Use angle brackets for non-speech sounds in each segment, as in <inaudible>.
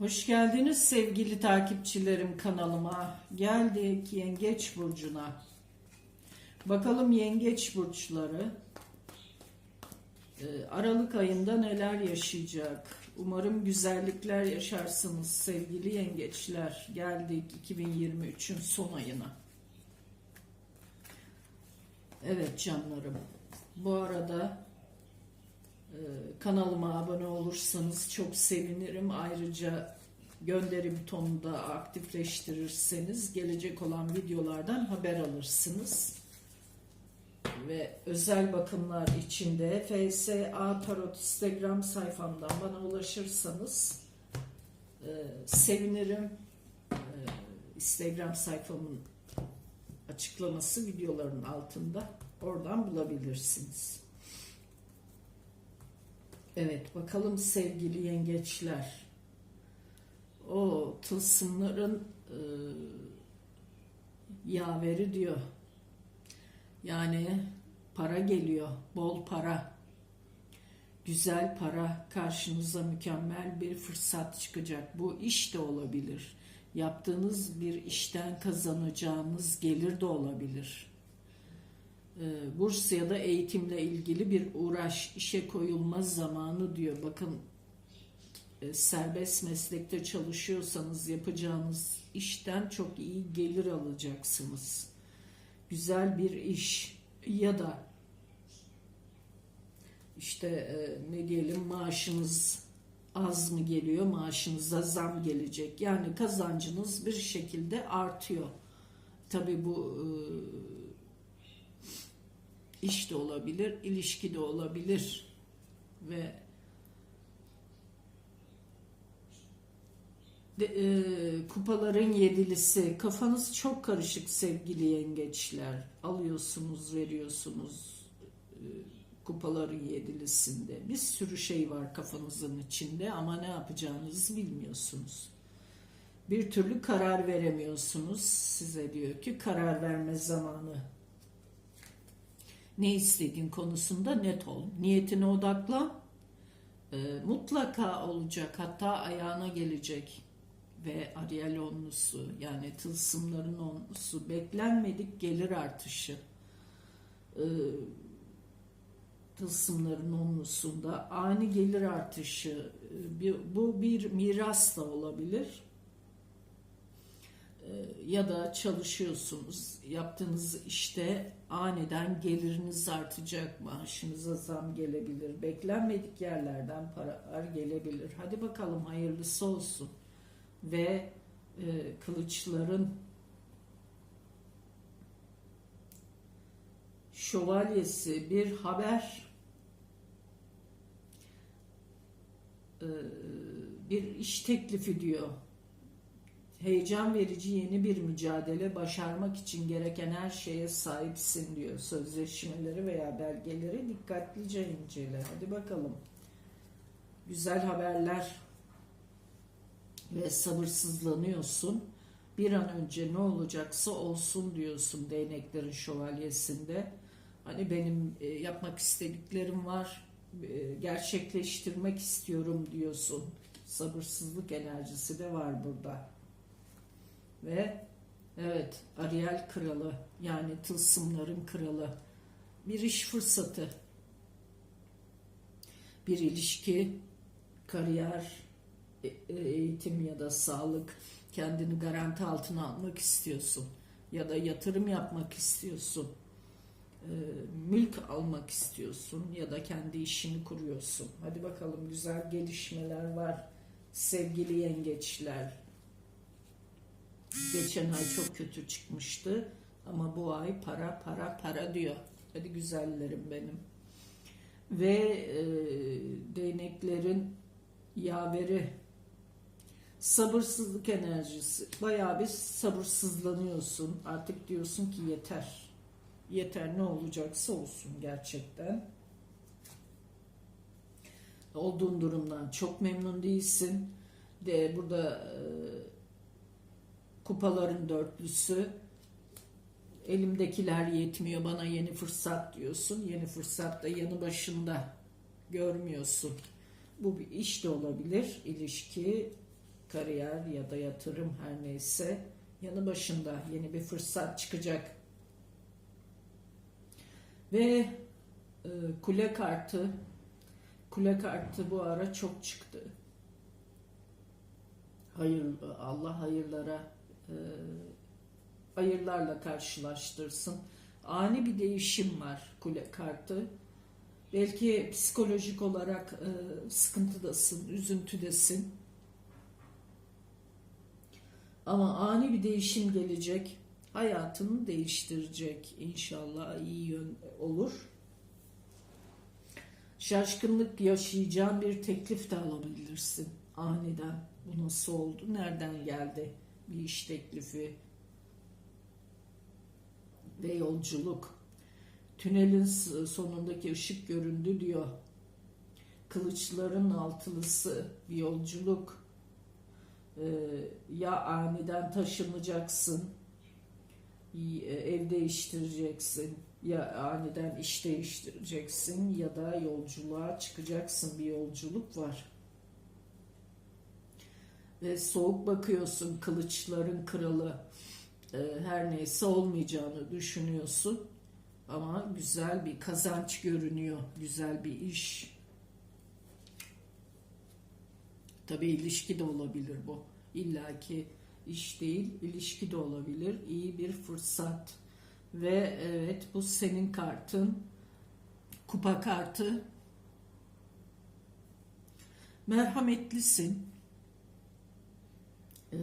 Hoş geldiniz sevgili takipçilerim kanalıma. Geldik Yengeç Burcu'na. Bakalım Yengeç Burçları e, Aralık ayında neler yaşayacak? Umarım güzellikler yaşarsınız sevgili yengeçler. Geldik 2023'ün son ayına. Evet canlarım. Bu arada Kanalıma abone olursanız çok sevinirim. Ayrıca gönderi butonunu da aktifleştirirseniz gelecek olan videolardan haber alırsınız. Ve özel bakımlar için de FSA Tarot Instagram sayfamdan bana ulaşırsanız e, sevinirim. E, Instagram sayfamın açıklaması videoların altında. Oradan bulabilirsiniz. Evet bakalım sevgili yengeçler. O tılsımların e, yaveri diyor. Yani para geliyor. Bol para. Güzel para. Karşınıza mükemmel bir fırsat çıkacak. Bu iş de olabilir. Yaptığınız bir işten kazanacağınız gelir de olabilir burs ya da eğitimle ilgili bir uğraş, işe koyulma zamanı diyor. Bakın e, serbest meslekte çalışıyorsanız yapacağınız işten çok iyi gelir alacaksınız. Güzel bir iş ya da işte e, ne diyelim maaşınız az mı geliyor, maaşınıza zam gelecek. Yani kazancınız bir şekilde artıyor. Tabii bu e, iş de olabilir, ilişki de olabilir. Ve de, e, kupaların yedilisi. Kafanız çok karışık sevgili yengeçler. Alıyorsunuz veriyorsunuz e, kupaların yedilisinde. Bir sürü şey var kafanızın içinde ama ne yapacağınızı bilmiyorsunuz. Bir türlü karar veremiyorsunuz. Size diyor ki karar verme zamanı ne istediğin konusunda net ol. Niyetine odaklan. E, mutlaka olacak. Hatta ayağına gelecek. Ve Ariel onlusu yani tılsımların onlusu beklenmedik gelir artışı. E, tılsımların onlusunda ani gelir artışı. E, bir, bu bir miras da olabilir ya da çalışıyorsunuz, yaptığınız işte aniden geliriniz artacak, maaşınıza zam gelebilir, beklenmedik yerlerden paralar gelebilir. Hadi bakalım hayırlısı olsun. Ve e, kılıçların şövalyesi bir haber e, bir iş teklifi diyor heyecan verici yeni bir mücadele başarmak için gereken her şeye sahipsin diyor. Sözleşmeleri veya belgeleri dikkatlice incele. Hadi bakalım. Güzel haberler ve sabırsızlanıyorsun. Bir an önce ne olacaksa olsun diyorsun değneklerin şövalyesinde. Hani benim e, yapmak istediklerim var, e, gerçekleştirmek istiyorum diyorsun. Sabırsızlık enerjisi de var burada ve evet Ariel kralı yani tılsımların kralı bir iş fırsatı bir ilişki kariyer e, e, eğitim ya da sağlık kendini garanti altına almak istiyorsun ya da yatırım yapmak istiyorsun e, mülk almak istiyorsun ya da kendi işini kuruyorsun. Hadi bakalım güzel gelişmeler var sevgili yengeçler. Geçen ay çok kötü çıkmıştı. Ama bu ay para para para diyor. Hadi güzellerim benim. Ve e, değneklerin yaveri sabırsızlık enerjisi. Bayağı bir sabırsızlanıyorsun. Artık diyorsun ki yeter. Yeter ne olacaksa olsun gerçekten. Olduğun durumdan çok memnun değilsin. De burada e, kupaların dörtlüsü elimdekiler yetmiyor bana yeni fırsat diyorsun. Yeni fırsat da yanı başında görmüyorsun. Bu bir iş de olabilir, ilişki kariyer ya da yatırım her neyse yanı başında yeni bir fırsat çıkacak. Ve e, kule kartı kule kartı bu ara çok çıktı. Hayır Allah hayırlara e, hayırlarla karşılaştırsın. Ani bir değişim var kule kartı. Belki psikolojik olarak e, sıkıntıdasın, üzüntüdesin. Ama ani bir değişim gelecek. Hayatını değiştirecek. İnşallah iyi yön olur. Şaşkınlık yaşayacağın bir teklif de alabilirsin. Aniden. Bu nasıl oldu? Nereden geldi? Bir iş teklifi ve yolculuk. Tünelin sonundaki ışık göründü diyor. Kılıçların altılısı bir yolculuk. Ee, ya aniden taşınacaksın, ev değiştireceksin, ya aniden iş değiştireceksin ya da yolculuğa çıkacaksın. Bir yolculuk var. Ve soğuk bakıyorsun kılıçların kralı e, her neyse olmayacağını düşünüyorsun. Ama güzel bir kazanç görünüyor. Güzel bir iş. Tabi ilişki de olabilir bu. İlla ki iş değil, ilişki de olabilir. İyi bir fırsat. Ve evet bu senin kartın. Kupa kartı. Merhametlisin. Ee,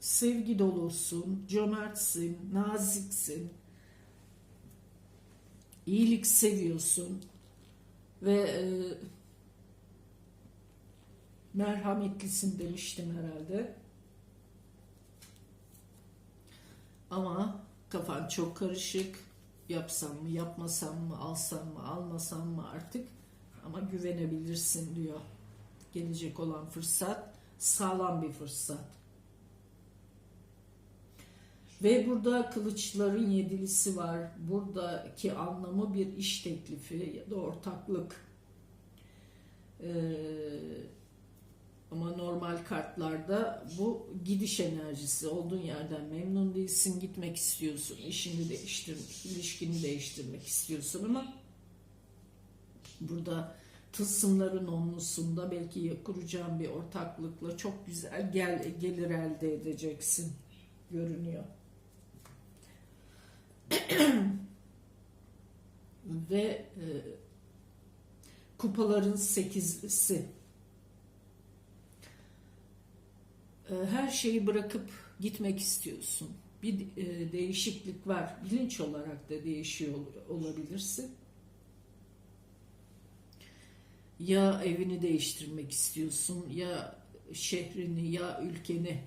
sevgi dolusun, cömertsin, naziksin, iyilik seviyorsun ve e, merhametlisin demiştim herhalde. Ama kafan çok karışık. Yapsam mı, yapmasam mı, alsam mı, almasam mı artık ama güvenebilirsin diyor. Gelecek olan fırsat sağlam bir fırsat. Ve burada kılıçların yedilisi var. Buradaki anlamı bir iş teklifi ya da ortaklık. Ee, ama normal kartlarda bu gidiş enerjisi. Olduğun yerden memnun değilsin, gitmek istiyorsun, işini değiştirmek, ilişkini değiştirmek istiyorsun ama burada tılsımların onlusunda belki kuracağın bir ortaklıkla çok güzel gel, gelir elde edeceksin görünüyor. <clears throat> Ve e, kupaların sekizlisi. E, her şeyi bırakıp gitmek istiyorsun. Bir e, değişiklik var. Bilinç olarak da değişiyor olabilirsin. Ya evini değiştirmek istiyorsun ya şehrini ya ülkeni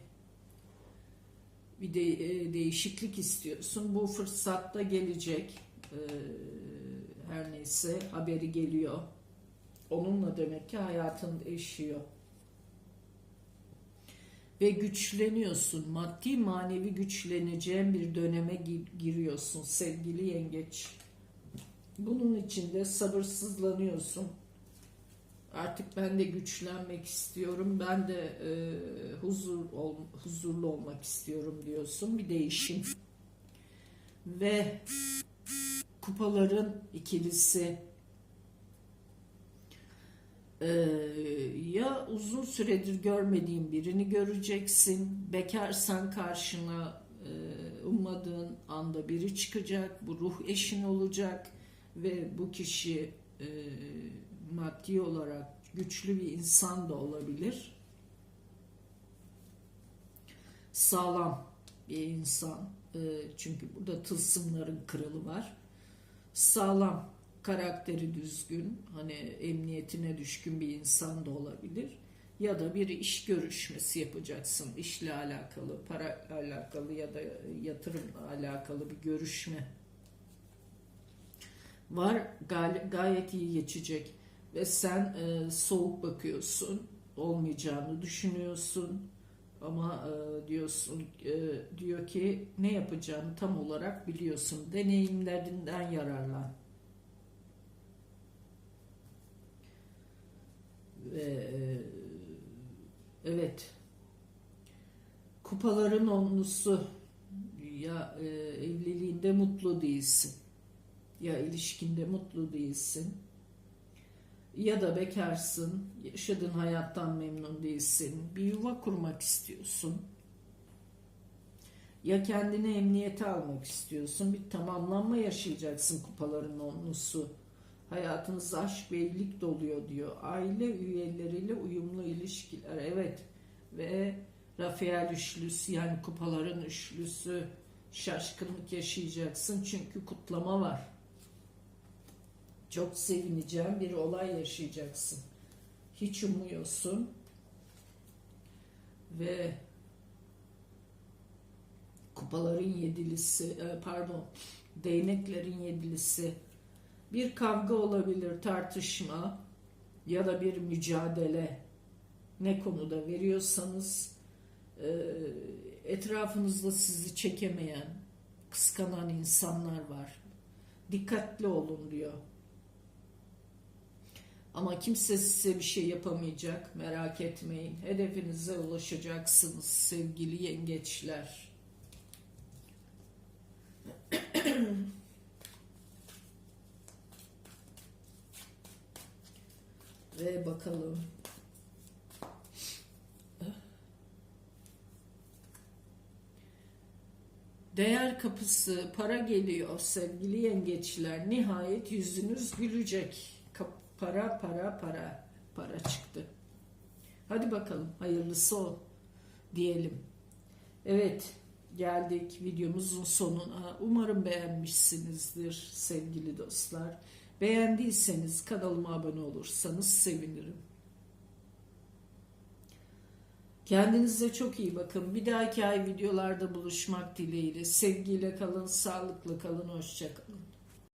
bir de e, değişiklik istiyorsun. Bu fırsatta gelecek. E, her neyse haberi geliyor. Onunla demek ki hayatın değişiyor. Ve güçleniyorsun. Maddi manevi güçleneceğin bir döneme giriyorsun sevgili yengeç. Bunun için de sabırsızlanıyorsun Artık ben de güçlenmek istiyorum. Ben de e, huzur ol, huzurlu olmak istiyorum diyorsun. Bir değişim. Ve kupaların ikilisi ee, ya uzun süredir görmediğin birini göreceksin. Bekarsan karşına e, ummadığın anda biri çıkacak. Bu ruh eşin olacak ve bu kişi e, maddi olarak güçlü bir insan da olabilir. Sağlam bir insan. E, çünkü burada tılsımların kralı var. Sağlam, karakteri düzgün, hani emniyetine düşkün bir insan da olabilir. Ya da bir iş görüşmesi yapacaksın. işle alakalı, para alakalı ya da yatırımla alakalı bir görüşme var. Gayet iyi geçecek ve sen e, soğuk bakıyorsun, olmayacağını düşünüyorsun. Ama e, diyorsun e, diyor ki ne yapacağını tam olarak biliyorsun. Deneyimlerinden yararlan. Ve e, evet. Kupaların onlusu. Ya e, evliliğinde mutlu değilsin. Ya ilişkinde mutlu değilsin ya da bekarsın yaşadığın hayattan memnun değilsin bir yuva kurmak istiyorsun. Ya kendini emniyete almak istiyorsun bir tamamlanma yaşayacaksın kupaların onlusu. Hayatınız aşk ve evlilik doluyor diyor. Aile üyeleriyle uyumlu ilişkiler evet. Ve Rafael üçlüsü yani kupaların üçlüsü şaşkınlık yaşayacaksın çünkü kutlama var. Çok sevineceğin bir olay yaşayacaksın. Hiç umuyorsun ve kupaların yedilisi e, pardon değneklerin yedilisi bir kavga olabilir tartışma ya da bir mücadele ne konuda veriyorsanız e, etrafınızda sizi çekemeyen, kıskanan insanlar var. Dikkatli olun diyor. Ama kimse size bir şey yapamayacak. Merak etmeyin. Hedefinize ulaşacaksınız sevgili yengeçler. <clears throat> Ve bakalım Değer kapısı, para geliyor sevgili yengeçler. Nihayet yüzünüz gülecek. Para, para, para. Para çıktı. Hadi bakalım hayırlısı o diyelim. Evet geldik videomuzun sonuna. Umarım beğenmişsinizdir sevgili dostlar. Beğendiyseniz kanalıma abone olursanız sevinirim. Kendinize çok iyi bakın. Bir dahaki ay videolarda buluşmak dileğiyle. Sevgiyle kalın, sağlıklı kalın, hoşça kalın.